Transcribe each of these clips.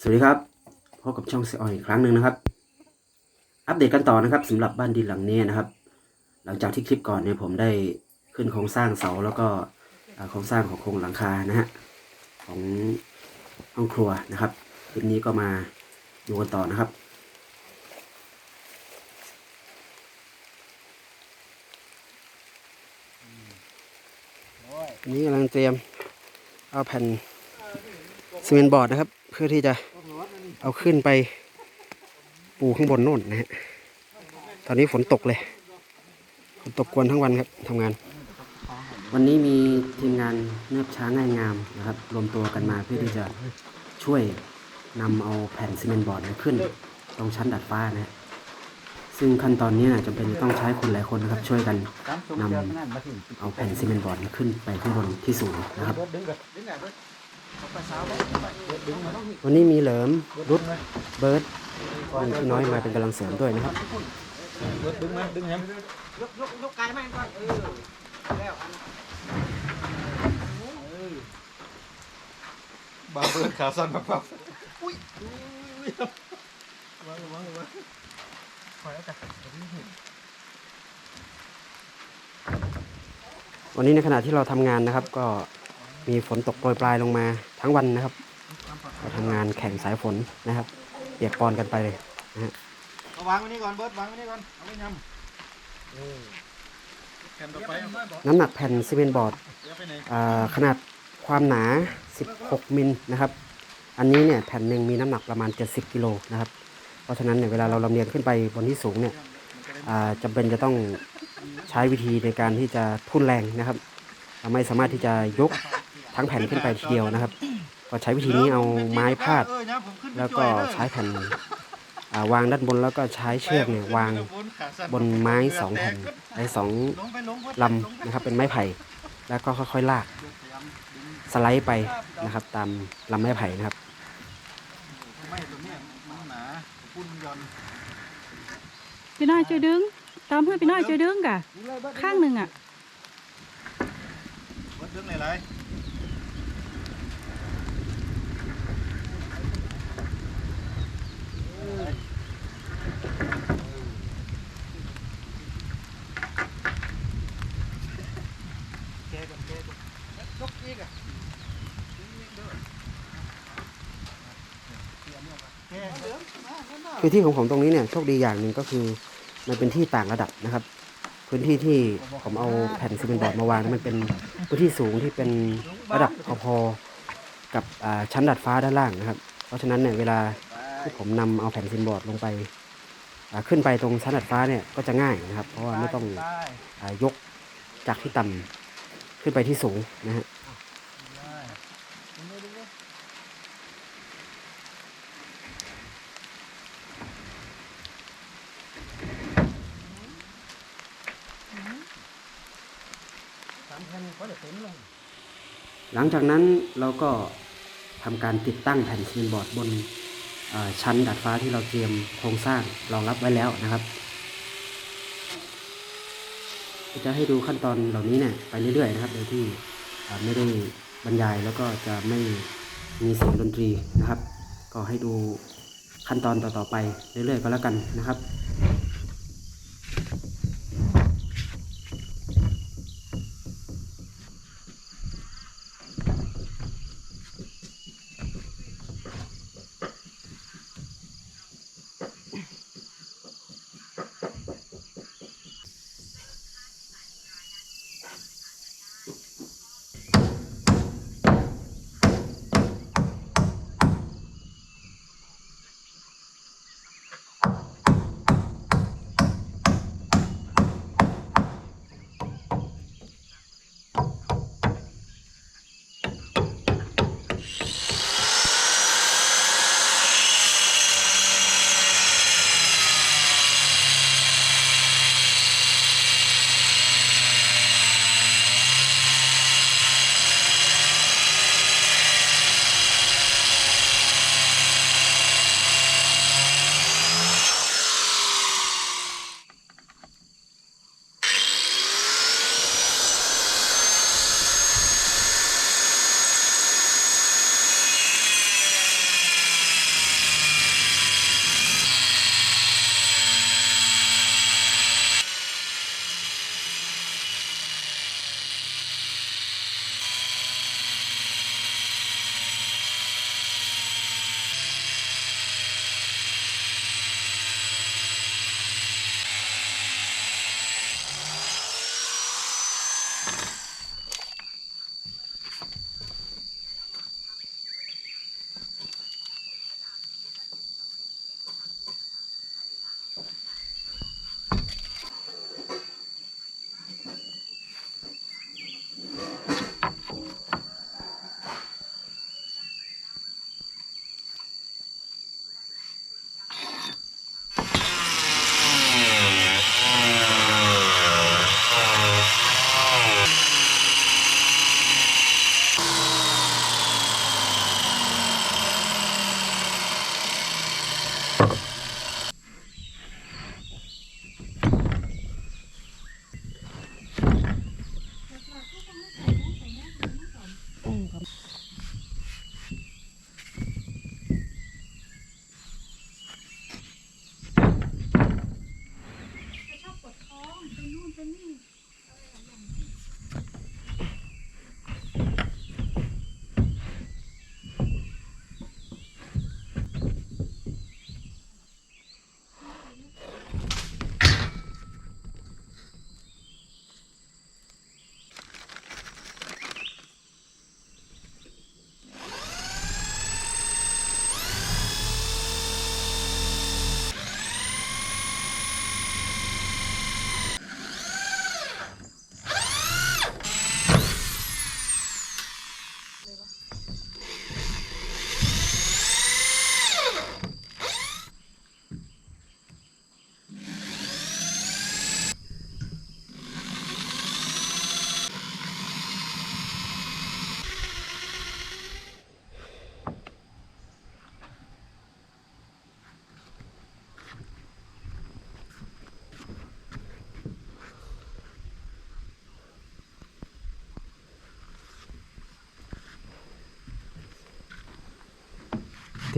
สวัสดีครับพบกับช่องเซออยอีกครั้งหนึ่งนะครับ อัปเดตกันต่อนะครับสำหรับบ้านดินหลังนี้นะครับ หลังจากที่คลิปก่อนเนี่ยผมได้ขึ้นโครงสร้างเสาแล้วก็โครงสร้างของโครงหลังคานะฮะของห้องครัวนะครับคลิปนี้ก็มาดูกันต่อนะครับนี้กำลังเตรียมเอาแผ่นซีเมนต์บอร์ดนะครับ พื่อที่จะเอาขึ้นไปปูข้างบนโน่นนะฮะ ตอนนี้ฝนตกเลย ฝนตกกวนทั้งวันครับทำงาน วันนี้มีทีมงานเนือบช้างง่ายงามนะครับ รวมตัวกันมาเพื่อที่จะช่วยนำเอาแผ่นซีเมนต์บอร์ดขึ้น ตรงชั้นดัดฟ้านะฮะซึ่งขั้นตอนนี้นะจำเป็นต้องใช้คนหลายคนนะครับ ช่วยกันนำเอาแผ่นซีเมนต์บอร์ดขึ้นไปข้างบนที่สูงนะครับ วันนี้มีเหลิมรุดเบิร์ดมีพี่น้อยมาเป็นกำลังเสริมด้วยนะครับดึงมาดึงแฮมยกยกยกไกลมาก่อนเออแล้วบาเบิร์ดขาสั้นปับปับอุ้ยอุ้ยวางวางวางคอยแล้วจ้ะวันนี้ในขณะที่เราทำงานนะครับ ก็มีฝนตกโปรยปลายลงมา ทั้งวันนะครับเราทำงานแข่งสายฝนนะครับเปียกปอนกันไปเลยนะฮะเอาวางไว้นี่ก่อนเบิร์ดวางไว้นี่ก่อนเอาไว้ยำแผ่นต่อไปเอาน้ำหนักแผ่นซีเมนต์บอร์ดเดี๋ยวไปไหนอ่าขนาดความหนา 16 มิลนะครับ อันนี้เนี่ยแผ่นหนึ่งมีน้ำหนักประมาณ 70 กิโลนะครับ เพราะฉะนั้นเนี่ยเวลาเราลำเลียงขึ้นไปบนที่สูงเนี่ยอ่าจำเป็นจะต้องใช้วิธีในการที่จะทุ่นแรงนะครับเราไม่สามารถที่จะยก ทั้งแผ่นขึ้นไปทีเดียวนะครับ ก็ใช้วิธีนี้เอาไม้พาด แล้วก็ใช้แผ่นวางด้านบนแล้วก็ใช้เชือกเนี่ยวางบนไม้สองแผ่นไอ้สองลำนะครับเป็นไม้ไผ่ แล้วก็ค่อยๆลาก สไลด์ไปนะครับ ตามลำไม้ไผ่นะครับพี่น้อยช่วยดึง ตามเพื่อนพี่น้อยช่วยดึงกะข้างหนึ่งอะดดึงไหนไรแกก่อนแกก่อนยกอีกอะแกเดิมมาเดิมมา คือที่ของผมตรงนี้เนี่ยโชคดีอย่างหนึ่งก็คือ มันเป็นที่ต่างระดับนะครับ พื้นที่ที่ผมเอาแผ่นซีเมนต์บอร์ดมาวางมันเป็นพื้นที่สูงที่เป็นระดับพอๆกับชั้นดัดฟ้าด้านล่างนะครับ เพราะฉะนั้นเนี่ยเวลา ที่ผมนำเอาแผ่นซีเมนต์บอร์ดลงไปอ่าขึ้นไปตรงชั้นดัดฟ้าเนี่ยก็จะง่ายนะครับ เพราะว่าไม่ต้องอ่ายกจากที่ต่ำขึ้นไปที่สูงนะฮะหลังจากนั้นเราก็ทำการติดตั้งแผ่นซีเมนต์บอร์ดบนอ่า ชั้นดาดฟ้าที่เราเตรียมโครงสร้างรองรับไว้แล้วนะครับจะให้ดูขั้นตอนเหล่านี้เนี่ยไปเรื่อยๆนะครับโดยที่ไม่ได้บรรยายแล้วก็จะไม่มีเสียงดนตรีนะครับ ก็ให้ดูขั้นตอนต่อๆไปเรื่อยๆก็แล้วกันนะครับ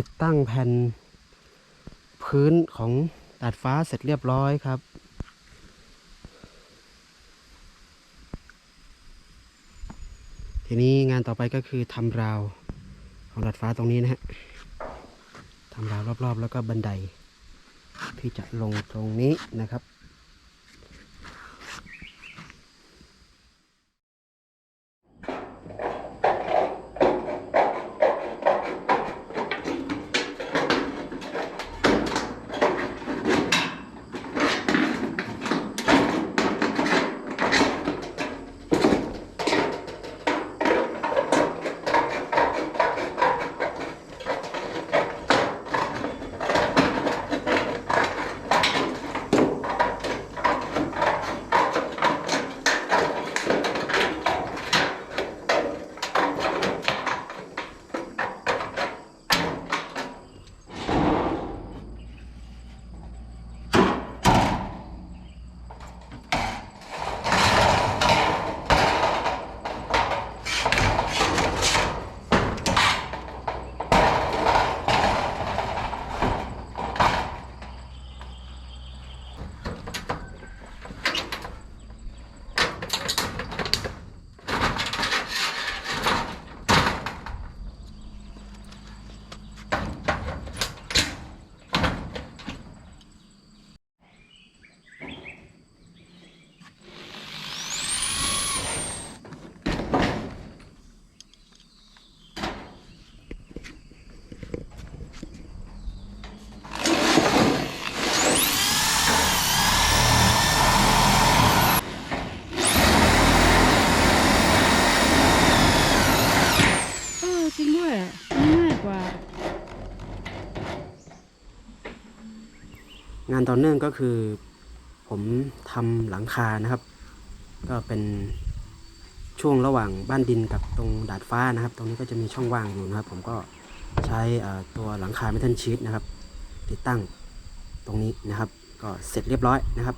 ติดตั้งแผ่นพื้นของดาดฟ้าเสร็จเรียบร้อยครับ ทีนี้งานต่อไปก็คือทำราวของดาดฟ้าตรงนี้นะฮะทำราวรอบๆ แล้วก็บันไดที่จะลงตรงนี้นะครับานต่อเนื่องก็คือผมทำหลังคานะครับ ก็เป็นช่วงระหว่างบ้านดินกับตรงดาดฟ้านะครับ ตรงนี้ก็จะมีช่องว่างอยู่นะครับ ผมก็ใช้ตัวหลังคาเมทัลชีตนะครับ ติดตั้งตรงนี้นะครับ ก็เสร็จเรียบร้อยนะครับ